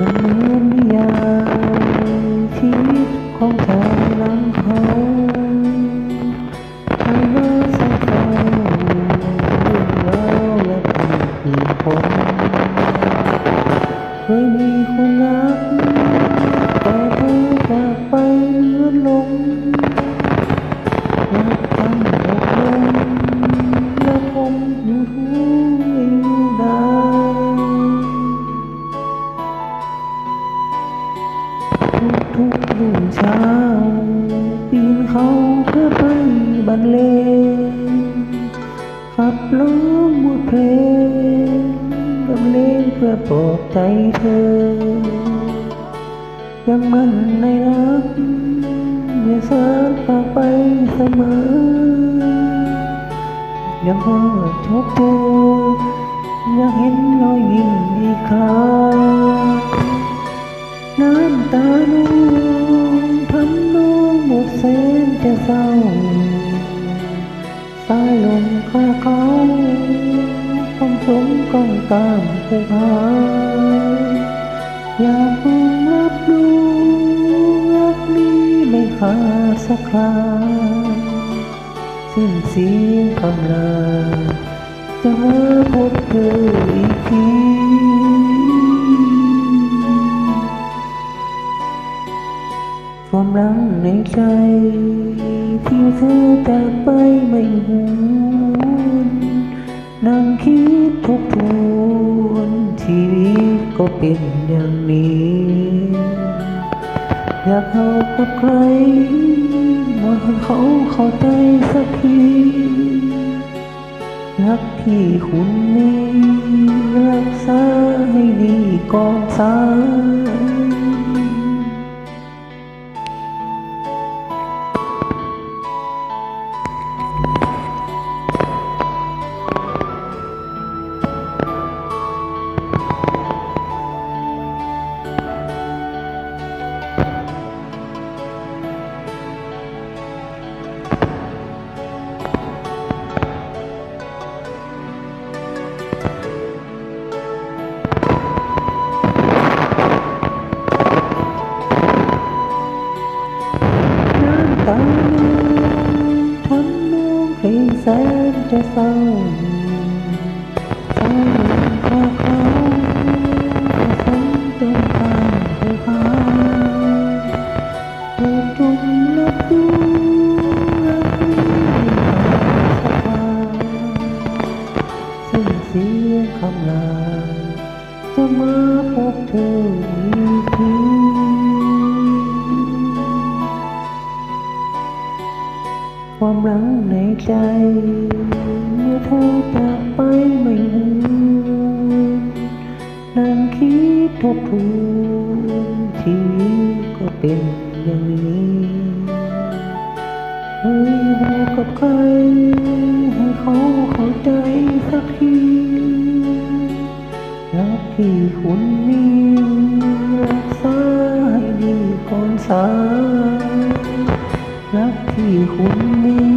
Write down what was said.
เหมือนนิยายที่ของเธอหลังเขาาเมื่อสั่งเรื่องเราและอีกคนเคยมีคนรักแต่เธอจากไปเลื่อนลงรักตั้งแต่ลมและผมอยู่ทุก ขับร้องบทเพลงบรรเลงเพื่อปลอบใจเธอ ยังมั่นในรักอย่าสารฝากไปเสมอ ยังเมื่อทบทวนอยากเห็นรอยยิ้มอีกครั้งน้ำตาน้องทำน้องหมดแสนจะเศร้าายลมคลาเขาความสมกองตามภูผาอยากคงรับรู้รักนี้ไม่ขาดสักคราสิ้นเสียงคำลาจะมาพบเธออีกที ความรักในใจ ที่เธอจากไปไม่หวนนั่งคิดทบทวนชีวิตก็เป็นอย่างนี้ อยากเข้ากับใครมาให้เขาเข้าใจสักทีรักที่คุณมีรักษาให้ดีก่อนสาย น้ำตาทำน้องเพลงแสนจะเศร้าเศร้าค รักในใจเมื่อเธอจากไปไม่หวนนั่งคิดทบทวนชีวิตก็เป็นอย่างนี้เฮ้ยบอกกับใครให้เขาเข้าใจสักทีรักที่คุณมีรักษาให้ดีก่อนสายรักที่คุณมี